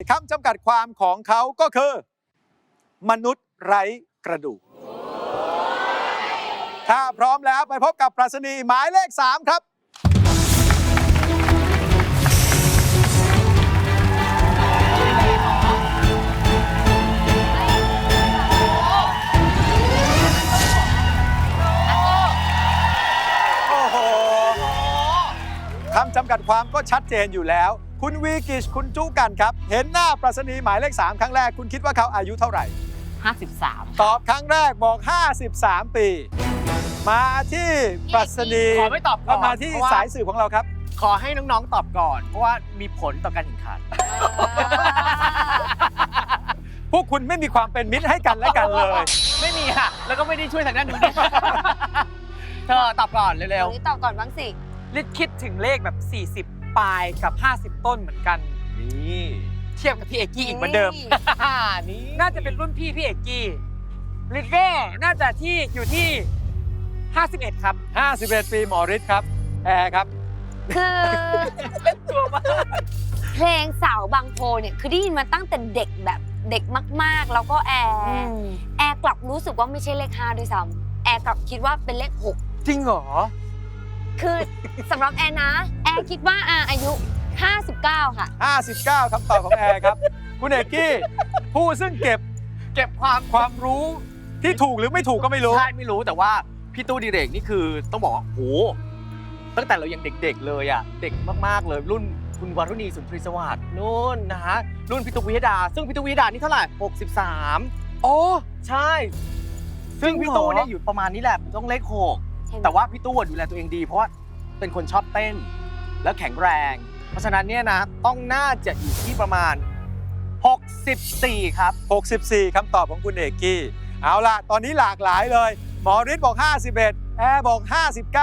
คำจำกัดความของเขาก็คือ มนุษย์ไร้กระดูก ถ้าพร้อมแล้วไปพบกับปรัชนีหมายเลข 3 ครับ โอ้โหคำจำกัดความก็ชัดเจนอยู่แล้ว คุณวีกิชคุณจู้กันครับ เห็นหน้าปรัชนีหมายเลข 3 ครั้งแรก คุณคิดว่าเขาอายุเท่าไหร่ 53 ตอบครั้งแรกบอก 53 ปี มาที่ปรัชนีขอไม่ตอบก่ก็อน มาที่เพราะว่าสายสืบของเราครับ ขอให้น้องๆตอบก่อน เพราะว่ามีผลต่อการแข่งขันพวกคุณไม่มีความเป็นมิตรให้กันและกันเลย ไม่มีค่ะ แล้วก็ไม่ได้ช่วยทางด้านนู้นเธอตอบก่อนเร็วเดี๋ยวนี้ตอบก่อนบ้างสิลิศคิดถึงเลขแบบ 40 ปลายกับ 50 ต้นเหมือนกันๆนี่เทียบกับพี่เอกกี้อีกเหมือนเดิมนี่น่าจะเป็นรุ่นพี่พี่เอกกี้ลิศก็น่าจะที่อยู่ที่ 51 ครับ 51 ปีหมอฤทธิ์ครับแอร์ครับ คือตัวมาก เพลงสาวบางโพเนี่ยคือได้ยินมาตั้งแต่เด็กแบบเด็กมากๆ แล้วก็แอร์แอร์กลับรู้สึกว่าไม่ใช่เลข5ด้วยซ้ำแอร์กลับคิดว่าเป็นเลขจริงเหรอ6คือสำหรับแอร์นะแอ ร์คิดว่าอาอายุ 59 ค่ะ 59คำตอบของแอร์ครับ คุณเอกกี้ ผู้ซึ่งเก็บเก็บความความรู้ที่ถูกหรือไม่ถูกก็ไม่รู้ ใช่ไม่รู้แต่ว่าพี่ตู้ดีเรกนี่คือต้องบอกว่าโหตั้งแต่เรายังเด็กๆเลยอะเด็กมากๆเลยรุ่นคุณวารุณีสุนทรีสวัสดิ์นู่นนะฮะรุ่นพี่ตุ๊กวิยดา ซึ่งพี่ตุ๊กวิยดานี่เท่าไหร่ 63 โอ้ใช่ ซึ่งพี่ตู้เนี่ยอยู่ประมาณนี้แหละต้องเลขหกแต่ว่าพี่ตู้อะดูแลตัวเองดี เพราะว่าเป็นคนชอบเต้น แล้วแข็งแรง เพราะฉะนั้นเนี่ยนะต้องน่าจะอยู่ที่ประมาณ 64 ครับ 64 คำตอบของคุณเอกกี้ เอาล่ะ ตอนนี้หลากหลายเลย หมอฤทธิ์บอก 51 แอร์บอก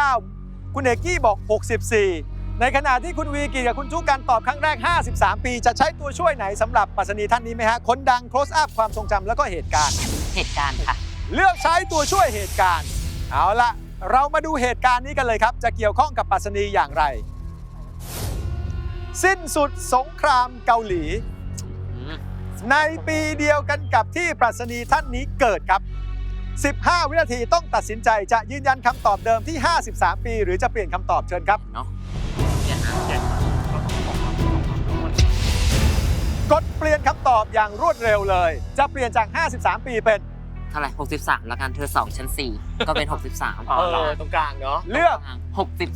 59 คุณเอกกี้บอก 64 ในขณะที่คุณวีกีกับคุณจู้กันตอบครั้งแรก 53 ปี จะใช้ตัวช่วยไหนสำหรับปรัชนีท่านนี้ไหมฮะ คนดัง close up ความทรงจำแล้วก็เหตุการณ์ เหตุการณ์ค่ะ เลือกใช้ตัวช่วยเหตุการณ์ เอาละเรามาดูเหตุการณ์นี้กันเลยครับ จะเกี่ยวข้องกับปรัชนีอย่างไร สิ้นสุดสงครามเกาหลี ในปีเดียวกันกับที่ปรัชนีท่านนี้เกิดครับ 15 วินาทีต้องตัดสินใจจะยืนยันคำตอบเดิมที่ 53 ปี หรือจะเปลี่ยนคำตอบเชิญครับกดเปลี่ยนคำตอบอย่างรวดเร็วเลย จะเปลี่ยนจาก 53 ปีเป็นเท่าไหร่63 แล้วกันเธอ2ชั้น 4 ก็เป็น 63เออตรงกลางเนาะเลือก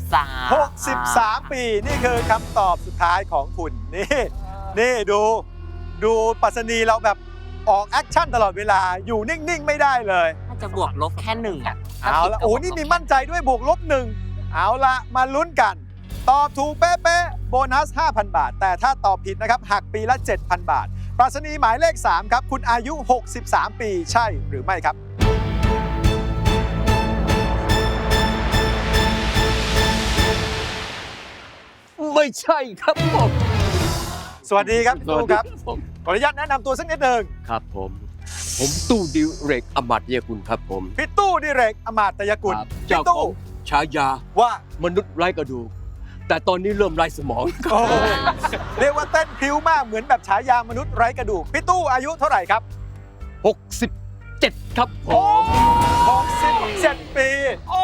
63 63 ปี นี่คือคำตอบสุดท้ายของคุณ นี่ นี่ดูดูปรัชนีเราแบบออกแอคชั่นตลอดเวลาอยู่นิ่ง ๆ ไม่ได้เลยน่าจะบวกลบแค่หนึ่งอะถ้เอาผิดละก็โอ้บวกนี่ลบมีแค่มั่นใจด้วยบวกลบหนึ่งเอาละมาลุ้นกัน ตอบถูกเป๊ะๆโบนัส 5,000 บาท แต่ถ้าตอบผิดนะครับหักปีละ 7,000 บาท ปรัชนีหมายเลข 3 ครับ คุณอายุ 63 ปีใช่หรือไม่ครับ ไม่ใช่ครับผมสวัสดีครับพี่ตู้ครับ ผมขออนุญาตแนะนำตัวสักนิดหนึ่งครับผม ผมตู้ดิเรกอมัตเยกุลครับผมพี่ตู้ดิเรกอมาตยกุลครับพี่เจ้าขตู้องฉายาว่ามนุษย์ไร้กระดูก แต่ตอนนี้เริ่มไร้สมอง โอ้เรียกว่าเต้นพริ้วมากเหมือนแบบฉายามนุษย์ไร้กระดูกพี่ตู้อายุเท่าไหร่ครับ 67 ครับผม67 ปี โอ้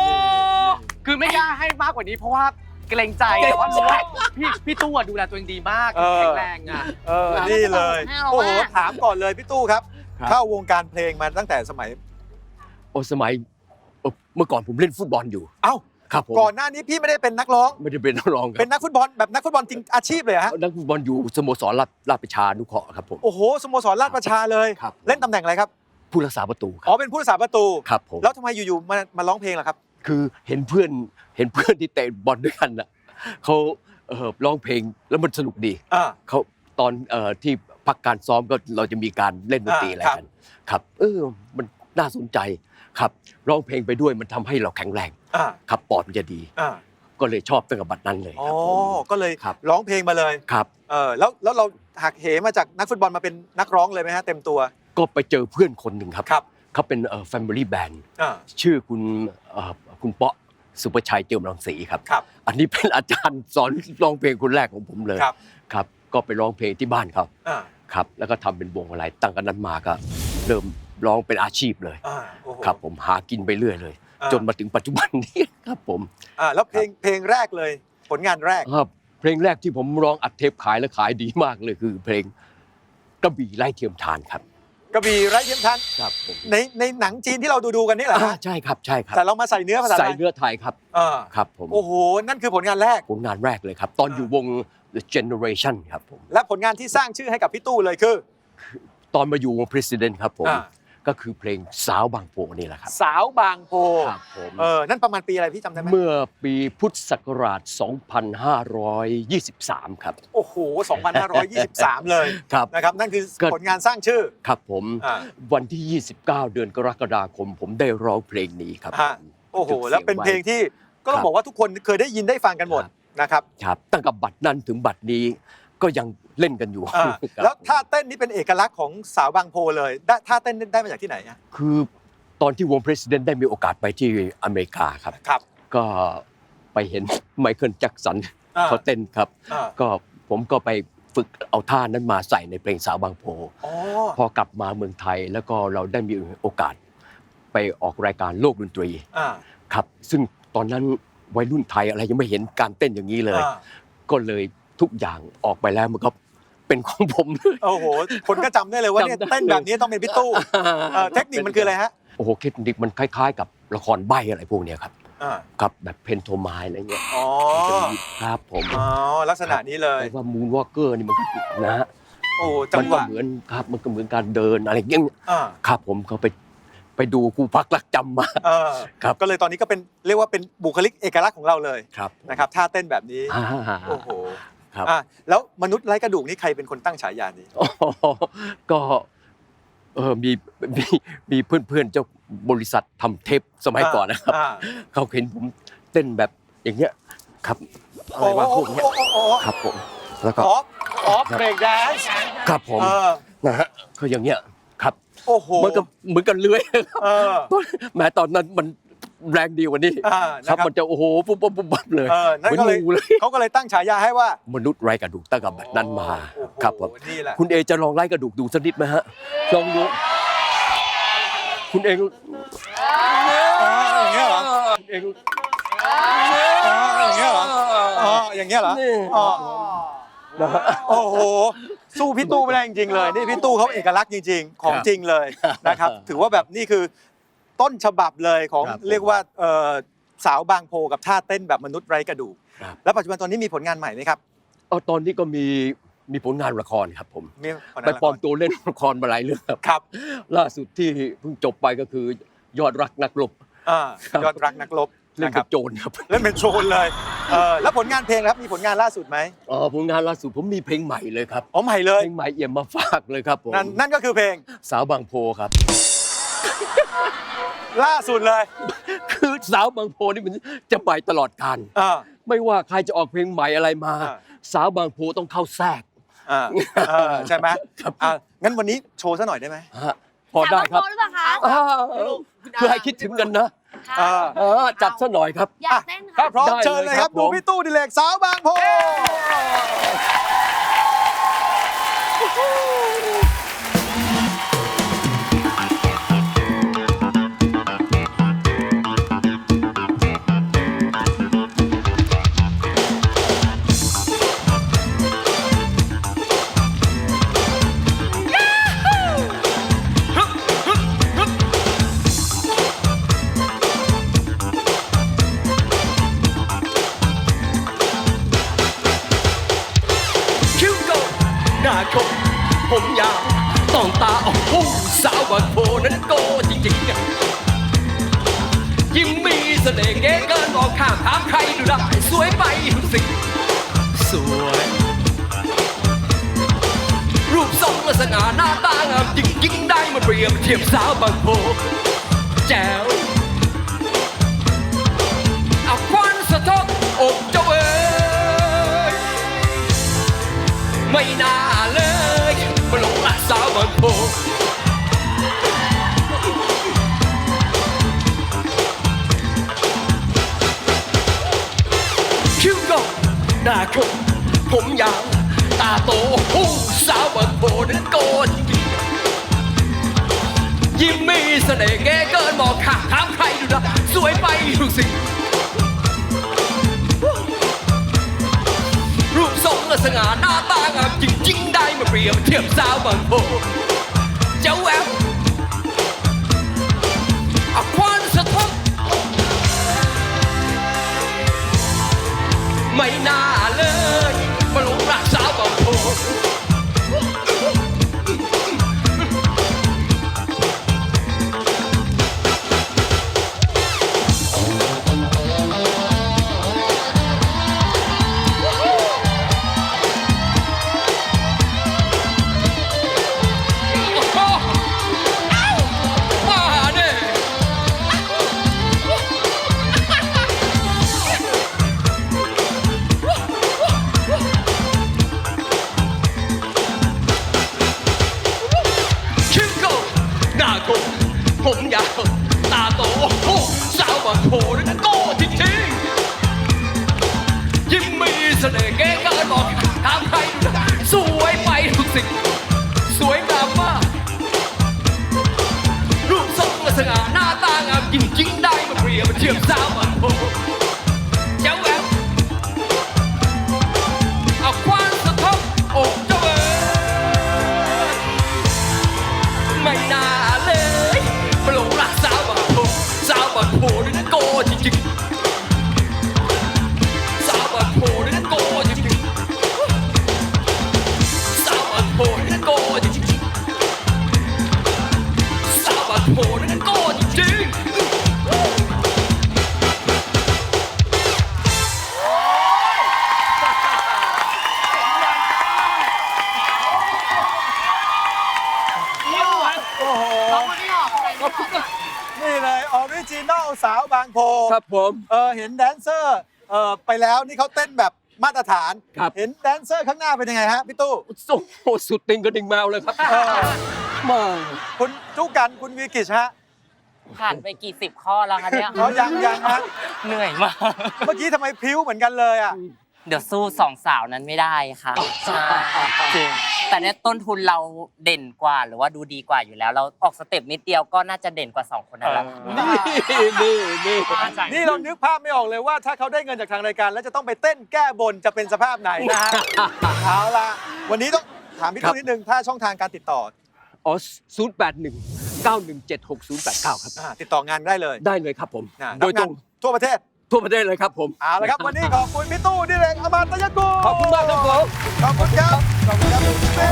คือไม่กล้าให้มากกว่านี้เพราะว่าเกรงใจ แต่ว่ารู้ว่าพี่พี่ตู้อะดูแลตัวเองดีมากเออ แข็งแรงอะเออ นี่เลยเอาโอ้โหว่าถามก่อนเลยพี่ตู้ครับ ครับ เข้าวงการเพลงมาตั้งแต่สมัย โอ้สมัยเอ่อเมื่อก่อนผมเล่นฟุตบอลอยู่ เอ้า ครับผมก่อนหน้านี้พี่ไม่ได้เป็นนักร้อง ไม่ได้เป็นนักร้องคเป็นรับนักฟุตบอลแบบนักฟุตบอลจริงอาชีพเลยเหรอฮะนักฟุตบอลอยู่สโมสรลาดลาดประชานุเคราะห์ครับผม โอ้โหสโมสรราชประชาเลย ครับ เล่นตำแหน่งอะไรครับผู้รักษาประตูคอ๋อรับเป็นผู้รักษาประตู ครับผมแล้วทำไมอยู่ๆมามาร้องเพลงล่ะครับ คือเห็นเพื่อนเห็นเพื่อนที่เตะบอลด้วยกันน่ะเขาเอ่อร้องเพลงแล้วมันสนุกดีอ่า เขาตอนเอ่อที่พักการซ้อมก็เราจะมีการเล่นดนตรีอ่าอะไรครับกันครับ เออมันน่าสนใจ ครับร้องเพลงไปด้วยมันทำให้เราแข็งแรงอ่าครับปอดมันจะดี อ่าก็เลยชอบตั้งแต่บัดนั้นเลยอ๋อ ครับผม ก็เลยครับ ร้องเพลงมาเลย ครับ เออแล้วแล้วเราหักเหมาจากนักฟุตบอลมาเป็นนักร้องเลยไหมฮะเต็มตัว ก็ไปเจอเพื่อนคนหนึ่งครับครับ เขาเป็นเอ่อ family band อ่า ชื่อคุณเอ่อคุณเปาะสุประชัยเจียมรังสีครับ ครับ อันนี้เป็นอาจารย์สอนร้องเพลงคนแรกของผมเลยครับ ครับ ก็ไปร้องเพลงที่บ้านเขาอ่า ครับ แล้วก็ทำเป็นวงอะไรตั้งกันนั้นมาก็เริ่ม ร้องเป็นอาชีพเลยอ่าโอ้โห ครับผมหากินไปเรื่อยเลย อ่า จนมาถึงปัจจุบันนี้ครับผมอ่าแล้วเพลงเพลงแรกเลย ผลงานแรก ครับเพลงแรกที่ผมร้องอัดเทปขายและขายดีมากเลยคือ เพลงกระบี่ไล่เทียมทานครับ กระบี่ไร้เทียมทานครับผมในในหนังจีนที่เราดูดูๆกันนี่แหละอ่าใช่ครับใช่ครับแต่เรามาใส่เนื้อภาษาไทใส่ยเนื้อไทยครับอ่าครับผม โอ้โห นั่นคือผลงานแรก ผลงานแรกเลยครับ ตอนอยู่วง The Generation ครับผมและผลงานที่สร้างชื่อให้กับพี่ตู้เลยคือ ตอนมาอยู่วง President ครับผม อ่า ก็คือเพลงสาวบางโพนี่แหละครับสาวบางโพครับผมเออนั่นประมาณปีอะไรพี่จำได้ไหมเมื่อปีพุทธศักราช 2523 ครับ โอ้โห 2523 เลยครับนะครับนั่นคือก็ผลงานสร้างชื่อครับผมอ่าวันที่ 29 เดือนกรกฎาคม ผมได้ร้องเพลงนี้ครับฮะโอ้โหทึกสียแล้วเป็นเพลงที่ก็ต้องครับบอกว่าทุกคนเคยได้ยินได้ฟังกันหมดครับนะครับครับตั้งแต่บัตรนั้นถึงบัตรนี้ ก็ยังเล่นกันอยู่อ่าครับแล้วท่าเต้นนี่เป็นเอกลักษณ์ของสาวบางโพเลยได้ท่าเต้นได้มาจากที่ไหนอะคือตอนที่วง President ได้มีโอกาสไปที่อเมริกาครับ ครับก็ไปเห็นไมเคิลแจ็คสันอ่าเขาเต้นครับ อ่าก็ผมก็ไปฝึกเอาท่านั้นมาใส่ในเพลงสาวบางโพ อ๋อพอกลับมาเมืองไทยแล้วก็เราได้มีโอกาสไปออกรายการโลกดนตรีอ่าครับ ซึ่งตอนนั้นวัยรุ่นไทยอะไรยังไม่เห็นการเต้นอย่างนี้เลย อ่าก็เลย ทุกอย่างออกไปแล้วมันก็เป็นของผมเลยโอ้โห คนก็จำได้เลยว่าเนี่ยจำได้เต้นแบบนี้ต้องเป็นพี่ตู้เออเทคนิคมันคืออะไรฮะโอ้โหเทคนิคมันคล้าย ๆ กับละครใบอะไรพวกเนี้ยครับอ่ากับแบบเพนโทมายอะไรเงี้ยอ๋อครับผมอ๋อลักษณะนี้เลย แต่ว่ามูนวอล์กเกอร์นี่มันก็นะฮะ โอ้จัมังหก็วะเหมือนครับมันก็เหมือนการเดินอะไรเงี้ยอ่าครับผมเขาไปไปดูครูพักรักจำมา เออครับ ก็เลยตอนนี้ก็เป็นเรียกว่าเป็นบุคลิกเอกลักษณ์ของเราเลยครับนะครับท่าเต้นแบบนี้อ่าโอ้โห ครับอะแล้วมนุษย์ไร้กระดูกนี่ใครเป็นคนตั้งฉายานี้ อ๋อก็เออมีมีมีเพื่อนๆเจ้าบริษัททำเทปสมัยก่อนนะครับ อ่าเขาเห็นผมเต้นแบบอย่างเงี้ยครับอะไรโอ้วะโหพวกเนี้ยโอ้โหโอ้โหครับผมแล้วก็ออฟออฟเบรกแดนซ์ครับผมเออนะฮะก็อย่างเงี้ยครับโอ้โหเหมือนกับเหมือนกันเลื้อยเออแม้ตอนนั้นมัน แรงดีกว่านี้อ่าครันะบครับมันจะโอ้โหปุ๊บปุ๊บปุ๊บปุ๊บเลยเออนั่นเหมือนก็เลยงูเลยเขาก็เลยตั้งฉายาให้ว่ามนุษย์ไร้กระดูกตั้งแต่แบบนั้นมาโอ้โหครับผมนี่แหละ คุณเอจะลองไล่กระดูกดูสักนิดไหมฮะลองดูคุณเองอ๋ออย่างเงี้ยเหรอคุณเองอ๋ออย่างเงี้ยเหรออ๋ออย่างเงี้ยเหรอนี่ อ๋อนะฮะโอ้โห สู้พี่ตู้ไม่ได้จริงๆเลย นี่พี่ตู้เขาเอกลักษณ์จริง ๆ ของจริงเลยนะครับ ถือว่าแบบนี่คือ ต้นฉบับเลยของครับผม เรียกว่าเอ่อสาวบางโพกับท่าเต้นแบบมนุษย์ไร้กระดูก ครับ แล้วปัจจุบันตอนนี้มีผลงานใหม่ไหมครับเอาตอนนี้ก็มีมีผลงานละครครับผม มีผลไปงานละปลคอมรตัวเล่นละครมาหลายเรื่องครับ ครับล่าสุดที่เพิ่งจบไปก็คือยอดรักนักรบอ่าครับ ยอดรักนักรบเล่นนะคเป็รับนโจรครับเล่นเป็นโชนเลยเออแล้วผลงานเพลงครับมีผลงานล่าสุดไหมอ๋อผลงานล่าสุดผมมีเพลงใหม่เลยครับ อ๋อใหม่เลย เพลงใหม่เอี่ยมมาฝากเลยครับผมนั่นนั่นก็คือเพลงสาวบางโพครับ ล่าสุดเลยคือสาวบางโพนี่มันจะใหม่ตลอดการอ่า ไม่ว่าใครจะออกเพลงใหม่อะไรมา อ่า สาวบางโพต้องเข้าแทรกอ่าเออใช่ไหมครับอ่างั้นวันนี้โชว์ซะหน่อยได้ไหมฮะพอได้ครับสาวบางโพหรือเปล่าคะอ้าวเพื่อให้คิดถึงกันนะค่ะอ่าเออจัดซะหน่อยครับ อยากเต้นถ้าค่ะพร้อมได้เลยเชิญเลยครับครับผมดูพี่ตู้ดิเลกสาวบางโพ หน้าคมผมยาวต้องตาโอ้โหสาวบางโพนั้นโกจริงๆ ยิ้มมีเสน่ห์เก๋เกินบอกข้ามถามใครดูได้สวยไปทุกสิ่งสวย รูปทรงและสง่าหน้าตางามจริงๆ ได้มาเปรียบเทียบสาวบางโพแจ๋ว ยิ้มมีเสน่ห์แกเกินมองข้ามถามใครดูนะสวยไปทุกสิ่งรูปทรงและสง่าหน้าตางามจริงๆได้มาเปรียบเทียบสาวบางโพเจ้าแววอควันสะทกไม่น่าเลย มา สาวบางโพครับผม เออเห็นแดนเซอร์เออไปแล้วนี่เขาเต้นแบบมาตรฐาน ครับ เห็นแดนเซอร์ข้างหน้าเป็นยังไงฮะพี่ตู้ โอ้โหสุดติงกระดิ่งแมวเลยครับเออ มา คุณจุกันคุณวีกิชฮะผ่านไปกี่สิบข้อแล้วคะเนี่ยเขายังยังฮะเหนื่อยมาก เมื่อกี้ทำไมพริ้วเหมือนกันเลยอะ เดี๋ยวสู้สองสาวนั้นไม่ได้ค่ะใช่จริงแต่เนี่ยต้นทุนเราเด่นกว่าหรือว่าดูดีกว่าอยู่แล้ว เราออกสเต็ปนิดเดียวก็น่าจะเด่นกว่าสองคนนั้นแล้วนี่นี่นี่นี่เรานึกภาพไม่ออกเลยว่า ถ้าเขาได้เงินจากทางรายการ แล้วจะต้องไปเต้นแก้บนจะเป็นสภาพไหนนะฮะเอาล่ะวันนี้ต้องถามพี่ครัตู้บนิดนึงถ้าช่องทางการติดต่ออ๋อศูนย์แปดหนึ่งเก้าหนึ่งเจ็ดหกศูนย์แปดเก้าครับอ่าติดต่องานได้เลยได้เลยครับผมนะโดยตรงบงานทั่วประเทศ ทั่วประเทศเลยครับผมเอาละครับวันนี้ขอบคุณพี่ตู้ดิเรกอมตะยกุลขอบคุณมากครับผมขอบคุณครับขอบคุณครับเต้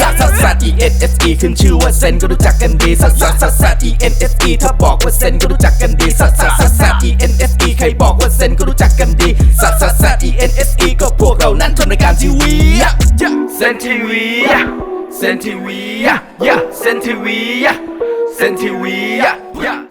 ลักซัสซัส E N S E ขึ้นชื่อว่าเซนก็รู้จักกันดีซัสซัสซัสซัส E N S E ถ้าบอกว่าเซนก็รู้จักกันดีซัสซัสซัสซัส E N S E ใครบอกว่าเซนก็รู้จักกันดีซัสซัสซัส E N S E ก็พวกเรานั้นทำรายการทีวีเซนทีวีเซนทีวีเซนทีวีเซนทีวี